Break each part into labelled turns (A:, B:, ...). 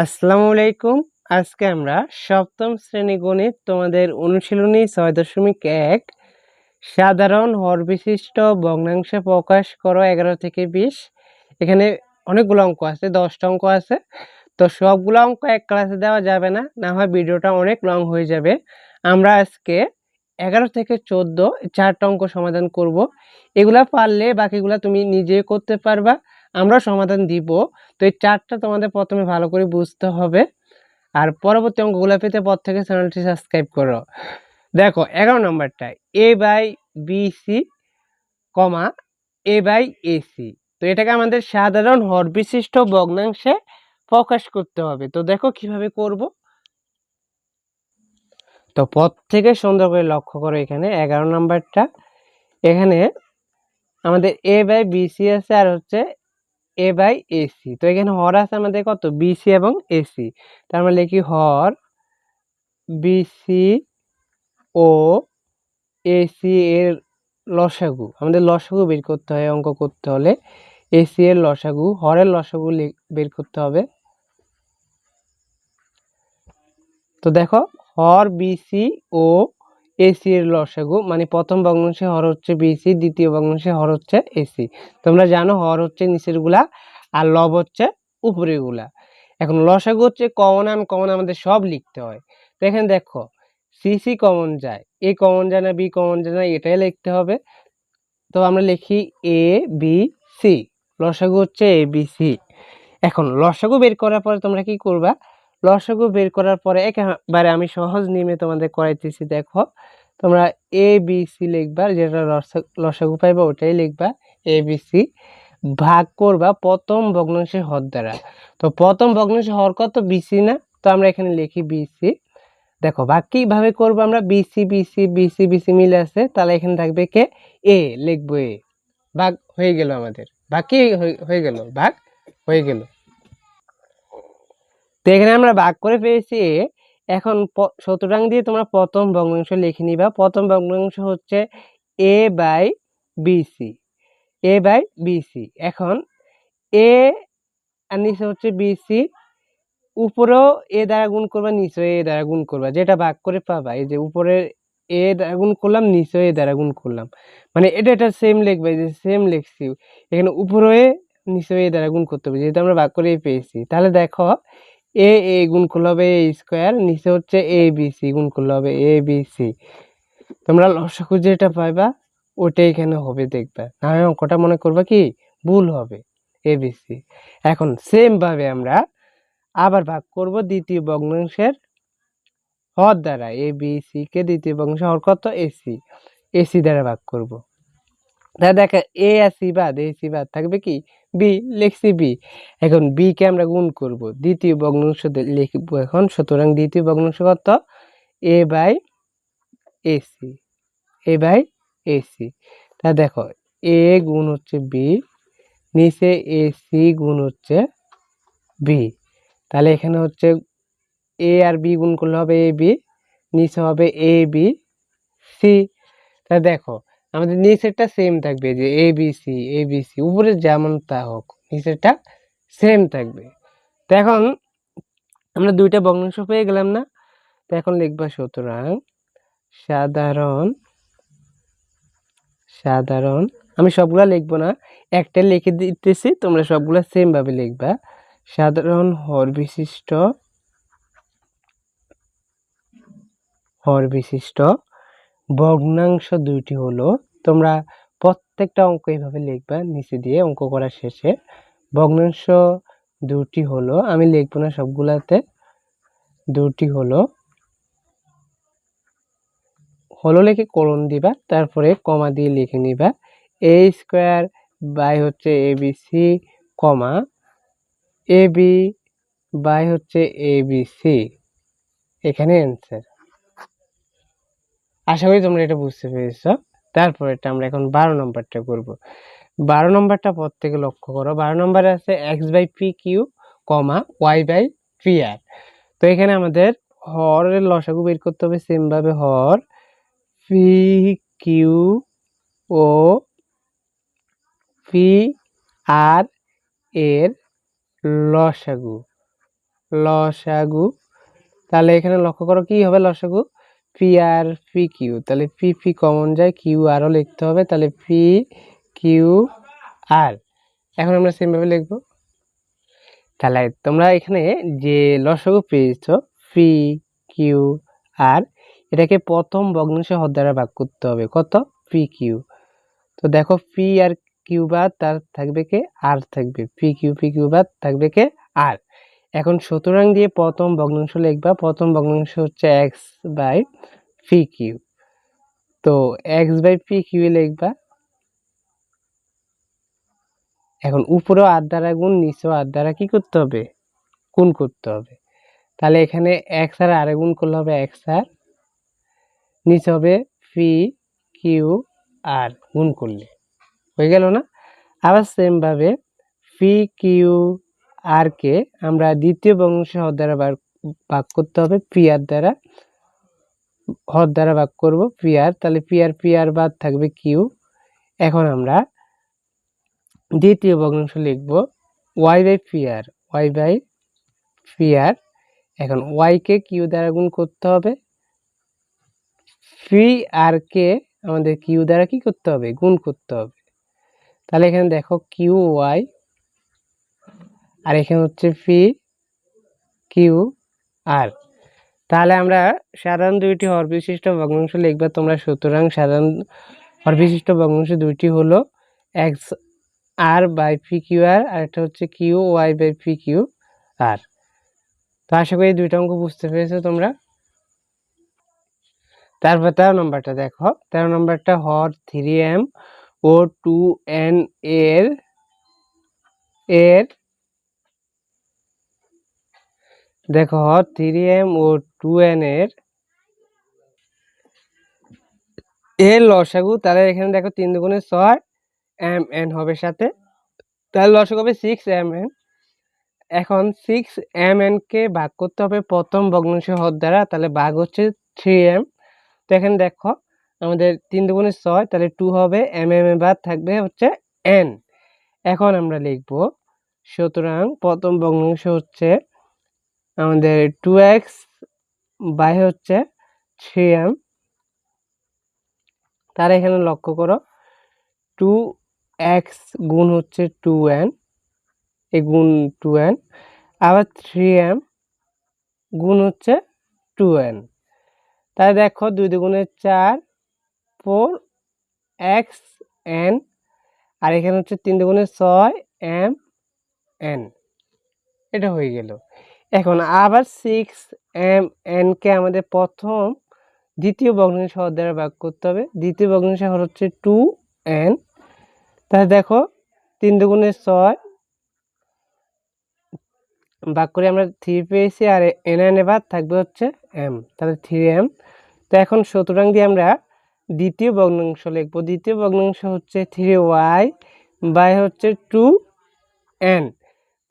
A: আসসালামু আলাইকুম। আজকে আমরা সপ্তম শ্রেণি গণিত তোমাদের অনুশীলনী ছয় দশমিক এক, সাধারণ হর বিশিষ্ট ভগ্নাংশে প্রকাশ করো এগারো থেকে বিশ। এখানে অনেকগুলো অঙ্ক আছে, দশটা অঙ্ক আছে। তো সবগুলো অঙ্ক এক ক্লাসে দেওয়া যাবে না না হয় ভিডিওটা অনেক লং হয়ে যাবে। আমরা আজকে এগারো থেকে চোদ্দ, চারটা অঙ্ক সমাধান করব। এগুলা পারলে বাকিগুলা তুমি নিজে করতে পারবা। আমরা সমাধান দিব। তো এই চারটা তোমাদের প্রথমে ভালো করে বুঝতে হবে। আর পরবর্তী অঙ্কগুলো পেতে পর থেকে চ্যানেলটি সাবস্ক্রাইব করো। দেখো, এগারো নম্বরটা A by B C comma A by AC তো এটাকে আমাদের সাধারণ হর বিশিষ্ট ভগ্নাংশে প্রকাশ করতে হবে। তো দেখো কীভাবে করব। তো পথ থেকে সুন্দর করে লক্ষ্য করো এখানে, এগারো নম্বরটা। এখানে আমাদের এ বাই বিসি আছে আর হচ্ছে এ বাই এসি তো এখানে হর আছে আমাদের কত? বিসি এবং এসি তার মানে লিখি হর? বিসি ও এসি এর লসাগু। আমাদের লসাগু বের করতে হয়, অঙ্ক করতে হলে। এসি এর লসাগু, হরের লসাগু বের করতে হবে। তো দেখো, হর বিসি ও এসি এর লসাগু মানে প্রথম ভগ্নাংশে হর হচ্ছে বিসি দ্বিতীয় ভগ্নাংশে হর হচ্ছে এসি তোমরা জানো হর হচ্ছে নিচেরগুলা আর লব হচ্ছে উপরেরগুলা। এখন লসাগু হচ্ছে কমন আন কমন আমাদের সব লিখতে হয়। তো এখানে দেখো সিসি কমন যায় এ কমন যায় না বি কমন যায় না, এটাই লিখতে হবে। তো আমরা লিখি এ বি সি লসাগু হচ্ছে এ বি সি এখন লসাগু বের করার পরে তোমরা কি করবা? লসাগু বের করার পরে একেবারে আমি সহজ নিয়মে তোমাদের করাইতেছি, দেখো। তোমরা এ বি সি লিখবা, যেটা লসাগু পাইবা ওটাই লিখবা এ বি সি ভাগ করবা প্রথম ভগ্নাংশের হর দ্বারা। তো প্রথম ভগ্নাংশের হর কত? বিসি না? তো আমরা এখানে লিখি বিসি দেখো, ভাগ কীভাবে করব আমরা? বিসি বিসি বিসি বিসি মিলে আছে, তাহলে এখানে থাকবে কে? এ লিখব এ ভাগ হয়ে গেল আমাদের। ভাগ কি হয়ে গেল? ভাগ হয়ে গেল। তো এখানে আমরা ভাগ করে পেয়েছি এ এখন সুতরাং দিয়ে তোমরা প্রথম ভগ্নাংশ লিখে নিবা। প্রথম ভগ্নাংশ হচ্ছে A by BC A by BC এখন এ আর নিচে হচ্ছে বিসি উপরেও এ দ্বারা গুণ করবা নিচে এ দ্বারা গুণ করবা। যেটা ভাগ করে পাবা, এই যে উপরে এ দ্বারা গুণ করলাম নিচে এ দ্বারা গুণ করলাম। মানে এটা এটা সেম লিখবে যে সেম লিখছি। এখানে উপরে নিচে এ দ্বারা গুণ করতে হবে, যেহেতু আমরা ভাগ করে পেয়েছি। তাহলে দেখো এ এ গুণ করলে হবে এ স্কোয়ার নিচে হচ্ছে এ বি সি গুণ করলে হবে এ বি সি তোমরা লসাগু যেটা পাইবা ওটাই এখানে হবে দেখবা। না অঙ্কটা মনে করবা কি, ভুল হবে এ বি সি এখন সেম ভাবে আমরা আবার ভাগ করব দ্বিতীয় ভগ্নাংশের হর দ্বারা এ বি সি কে দ্বিতীয় ভগ্নাংশ হর কত? এসি এসি দ্বারা ভাগ করব। তাহলে দেখা এ আর সি বাদ এ সি বাদ থাকবে কি? বি, লিখছি বি। এখন বি কে আমরা গুণ করব। দ্বিতীয় ভগ্নাংশ লিখব এখন, সুতরাং দ্বিতীয় ভগ্নাংশ কত? A by AC A by AC তা দেখো, এ গুণ হচ্ছে বি, নিচে এসি গুণ হচ্ছে বি। তাহলে এখানে হচ্ছে এ আর বি গুণ করলে হবে এ বি, নিচে হবে এ বি সি। তা দেখো আমাদের নিচেরটা সেম থাকবে যে A B C A B C উপরে যেমন তা হোক, নিচেরটা সেম থাকবে। তো এখন আমরা দুইটা ভগ্নাংশ পেয়ে গেলাম না? তো এখন লিখবা সুতরাং সাধারণ সাধারণ, আমি সবগুলা লিখব না, একটা লিখে দিতেছি, তোমরা সবগুলা সেম ভাবে লিখবা। সাধারণ হর বিশিষ্ট হর বিশিষ্ট ভগ্নাংশ দুইটি হলো, তোমরা প্রত্যেকটা অঙ্ক এইভাবে লিখবা, নিচে দিয়ে অঙ্ক করার শেষে। ভগ্নাংশ দুটি হলো, আমি লিখব না সবগুলাতে। দুটি হলো হলো লিখে করণ দিবা, তারপরে কমা দিয়ে লিখে নিবা। এ স্কোয়ার বাই হচ্ছে A B C comma A B by হচ্ছে এ বি সি এখানে অ্যান্সার আশা করি তোমরা এটা বুঝতে পেরেছ। তারপর এটা আমরা এখন বারো নম্বরটা করব। বারো নম্বরটা পর থেকে লক্ষ্য করো। বারো নম্বরে আছে X by P Q comma Y by P R তো এখানে আমাদের হরের লসাগু বের করতে হবে সেমভাবে হর পি কিউ ও পি আর এর লসাগু। লসাগু। তাহলে এখানে লক্ষ্য করো কি হবে লসাগু? পি আর পি কিউ তাহলে পি পি কমন যায় কিউ আরও লিখতে হবে, তাহলে পি কিউ আর এখন আমরা সেমভাবে লিখব। তাহলে তোমরা এখানে যে লসাগু পেয়েছ পি কিউ আর এটাকে প্রথম ভগ্নাংশ হর দ্বারা ভাগ করতে হবে। কত? পি কিউ তো দেখো পি আর কিউ বাদ তার থাকবে কে? আর থাকবে। পি কিউ পি কিউ বাদ থাকবে কে? আর এখন সুতরাং দিয়ে প্রথম ভগ্নাংশ লিখবা। প্রথম ভগ্নাংশ হচ্ছে এক্স বাই পি কিউ তো এক্স বাই পি কিউ লিখবা। এখন উপরেও আর দ্বারা গুণ, নিচেও আর দ্বারা কি করতে হবে? গুণ করতে হবে। তাহলে এখানে এক্স আর আরে গুণ করলে হবে এক্স আর, নিচে হবে পি কিউ আর গুণ করলে। হয়ে গেল না? আবার সেমভাবে পি কিউ আর কে আমরা দ্বিতীয় বংশ হর দ্বারা ভাগ করতে হবে পি আর দ্বারা। হর দ্বারা ভাগ করব পি আর তাহলে পি আর পি আর বাদ থাকবে কিউ এখন আমরা দ্বিতীয় ভগ্নাংশ লিখব Y by P R Y by P R এখন ওয়াইকে কিউ দ্বারা গুণ করতে হবে। পি আর কে আমাদের কিউ দ্বারা কি করতে হবে? গুণ করতে হবে। তাহলে এখানে দেখো কিউ ওয়াই আর এখানে হচ্ছে পি কিউ আর তাহলে আমরা সাধারণ দুইটি হর বিশিষ্ট ভগ্নাংশ লিখবে। তোমরা সুতরাং সাধারণ হর বিশিষ্ট ভগ্নাংশ দুইটি হলো X R by P Q R আর একটা হচ্ছে Q Y by P Q R তো আশা করি দুইটা অঙ্ক বুঝতে পেরেছ তোমরা। তারপর তেরো নম্বরটা দেখো। তেরো নম্বরটা হর থ্রি এম ও টু এন এর এর দেখো থ্রি এম ও টু এন এর এর লসাগু, তাহলে এখানে দেখো তিন দুগুণে ছয় এম এন হবে সাথে। তাহলে লসাগু হবে সিক্স এম এন এখন সিক্স এম এন কে ভাগ করতে হবে প্রথম ভগ্নাংশ হর দ্বারা, তাহলে ভাগ হচ্ছে থ্রি এম তো এখানে দেখো, আমাদের তিন দুগুণে ছয়, তাহলে টু হবে এম এম এ বাদ থাকবে হচ্ছে এন এখন আমরা লিখব, সুতরাং প্রথম ভগ্নাংশ হচ্ছে আমাদের টু এক্স বাই হচ্ছে থ্রি এম তার এখানে লক্ষ্য করো টু এক্স গুণ হচ্ছে টু এন এ গুণ টু এন আবার থ্রি এম গুণ হচ্ছে টু এন তাই দেখো দুই দুগুণে চার ফোর এক্স এন আর এখানে হচ্ছে তিন দুগুণে ছয় এম এন এটা হয়ে গেল। এখন আবার সিক্স এম এনকে আমাদের প্রথম দ্বিতীয় ভগ্নাংশ দ্বারা ভাগ করতে হবে। দ্বিতীয় ভগ্নাংশ হচ্ছে টু এন তাহলে দেখো তিন দুগুণে ছয় ভাগ করে আমরা থ্রি পেয়েছি আর এন এন এবার থাকবে হচ্ছে এম তাহলে থ্রি এম তো এখন সুতরাং দিয়ে আমরা দ্বিতীয় ভগ্নাংশ লিখব। দ্বিতীয় ভগ্নাংশ হচ্ছে থ্রি ওয়াই বাই হচ্ছে টু এন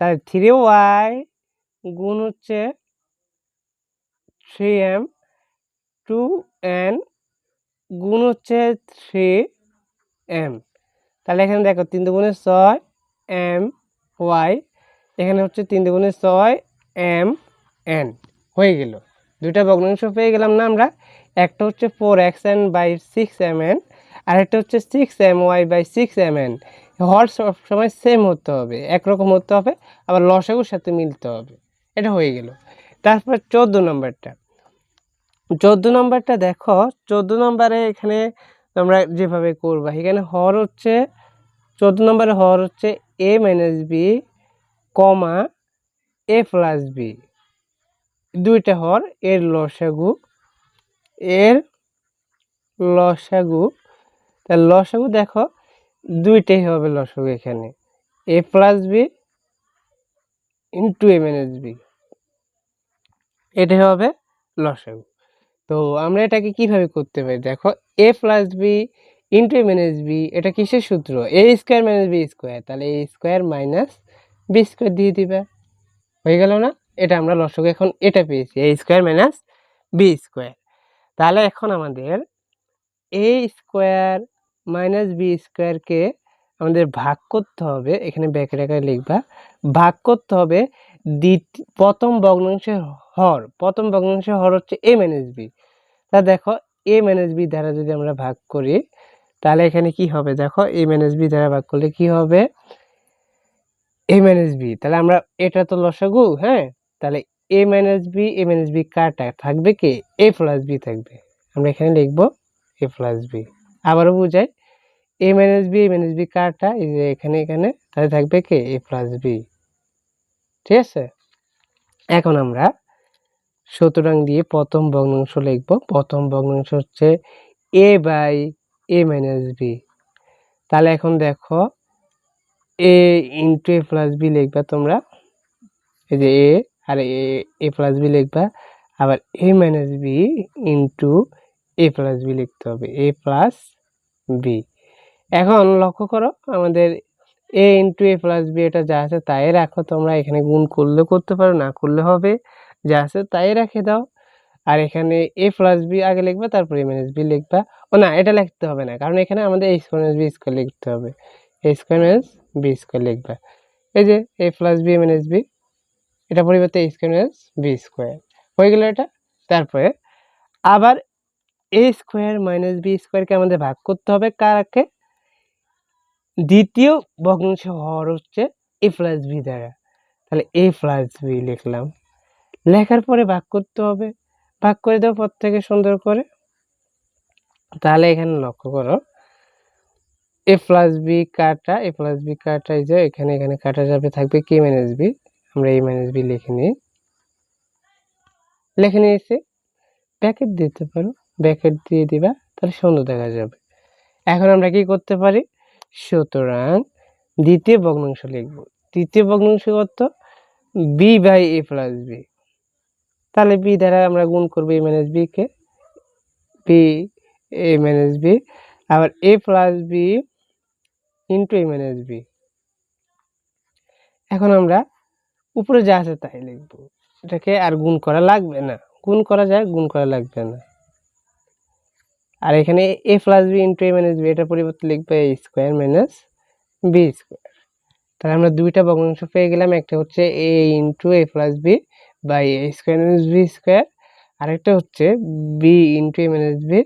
A: তাহলে থ্রি ওয়াই গুণ হচ্ছে থ্রি এম টু এন গুণ হচ্ছে থ্রি এম তাহলে এখানে দেখো, তিন দুগুণে ছয় এম ওয়াই এখানে হচ্ছে তিন দুগুণে ছয় এম এন হয়ে গেল। দুইটা ভগ্নাংশ পেয়ে গেলাম না আমরা। একটা হচ্ছে four X N by six M N আর একটা হচ্ছে six M Y by six M N হর সবসময় সেম হতে হবে, একরকম হতে হবে, আবার লসাগুর সাথে মিলতে হবে। এটা হয়ে গেল। তারপর চোদ্দ নম্বরটা। চোদ্দ নম্বরটা দেখো, চোদ্দ নম্বরে এখানে তোমরা যেভাবে করবা, এখানে হর হচ্ছে, চোদ্দ নম্বরে হর হচ্ছে A minus B comma A plus B দুইটা হর, এর লসাগু এর লসাগু। তা লসাগু দেখো, দুইটাই হবে লসাগু এখানে A plus B into A minus B এটাই হবে লসাগু। তো আমরা এটাকে কীভাবে করতে পারি? দেখো A plus B into A minus B এটা কিসের সূত্র? A square minus B square তাহলে A square minus B square দিয়ে দিবে। হয়ে গেল না? এটা আমরা লসক এখন এটা পেয়েছি A square minus B square তাহলে এখন আমাদের এ স্কোয়ার মাইনাস বি স্কোয়ারকে আমাদের ভাগ করতে হবে, এখানে ব্যাকের আকারে লিখবা। ভাগ করতে হবে প্রথম ভগ্নাংশের হর, প্রথম ভগ্নাংশের হর হচ্ছে এ মাইনাস বি তা দেখো এ মাইনাস বি দ্বারা যদি আমরা ভাগ করি, তাহলে এখানে কি হবে? দেখো এ মাইনাস বি দ্বারা ভাগ করলে কি হবে? এ মাইনাস বি তাহলে আমরা এটা তো লসাগু হ্যাঁ? তাহলে A minus B A minus B কাটা থাকবে কি? এ প্লাস বি থাকবে। আমরা এখানে লিখব এ প্লাস বি আবারও বুঝাই A minus B A minus B কাটা, এই যে এখানে এখানে, তাহলে থাকবে কি? এ প্লাস বি ঠিক আছে? এখন আমরা সুতরাং দিয়ে প্রথম ভগ্নাংশ লিখব। প্রথম ভগ্নাংশ হচ্ছে A by A minus B তাহলে এখন দেখো A into A plus B লিখবা তোমরা। এই যে এ আর এ এ প্লাস বি লিখবা। আবার A minus B into A plus B লিখতে হবে। এ প্লাস বি এখন লক্ষ্য করো, আমাদের A into A plus B এটা যা আছে তাই রাখো। তোমরা এখানে গুণ করলে করতে পারো, না করলে হবে। যা আছে তাই রেখে দাও। আর এখানে এ প্লাস বি আগে লিখবা, তারপর এ মাইনাস বি লিখবা। ও না, এটা লিখতে হবে না, কারণ এখানে আমাদের A square minus B square লিখতে হবে। A square minus B square লিখবা। এই যে A plus B minus B এটা পরিবর্তে A square minus B square হয়ে গেল এটা। তারপরে আবার এ স্কোয়ার মাইনাস বি স্কোয়ারকে আমাদের ভাগ করতে হবে কারাকে দ্বিতীয় ভগ্নাংশ হর হচ্ছে এ প্লাস বি দ্বারা। তাহলে এ প্লাস বি লিখলাম। লেখার পরে ভাগ করতে হবে। ভাগ করে দাও প্রত্যেকে সুন্দর করে। তাহলে এখানে লক্ষ্য করো। এ প্লাস বি কাটা এ প্লাস বি কাটা, এই যে এখানে এখানে কাটা যাবে, থাকবে কে মাইনাস বি আমরা এই মাইনাস বি লিখে নিই। লিখে নিয়েছি ব্যাকেট দিতে পারো। ব্যাকেট দিয়ে দিবা, তাহলে সুন্দর দেখা যাবে। এখন আমরা কি করতে পারি? সুতরাং দ্বিতীয় ভগ্নাংশ লিখব। তৃতীয় ভগ্নাংশ কত? B by A plus B তাহলে বি দ্বারা আমরা গুণ করব এ মাইনাস বি কে। বি এ মাইনাস বি আবার A plus B into A minus B এখন আমরা উপরে যা আছে তাই লিখব। এটাকে আর গুণ করা লাগবে না। গুণ করা যায়, গুণ করা লাগবে না। আর এখানে A plus B into A minus B এটার পরিবর্তে লিখবে A square minus B square তাহলে আমরা দুইটা ভগ্নাংশ পেয়ে গেলাম, একটা হচ্ছে A into A plus B by A square minus B square আরেকটা হচ্ছে B into A minus B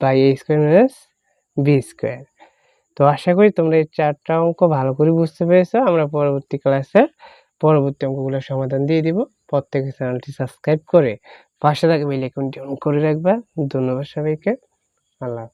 A: by A square minus B square তো আশা করি তোমরা এই চারটা অঙ্ক ভালো করে বুঝতে পেরেছ, আমরা পরবর্তী ক্লাসে পরবর্তী অঙ্কগুলোর সমাধান দিয়ে দিব। প্রত্যেকে চ্যানেলটি সাবস্ক্রাইব করে পাশে থাকা বেল আইকনটি অন করে রাখবা। ধন্যবাদ সবাইকে। a la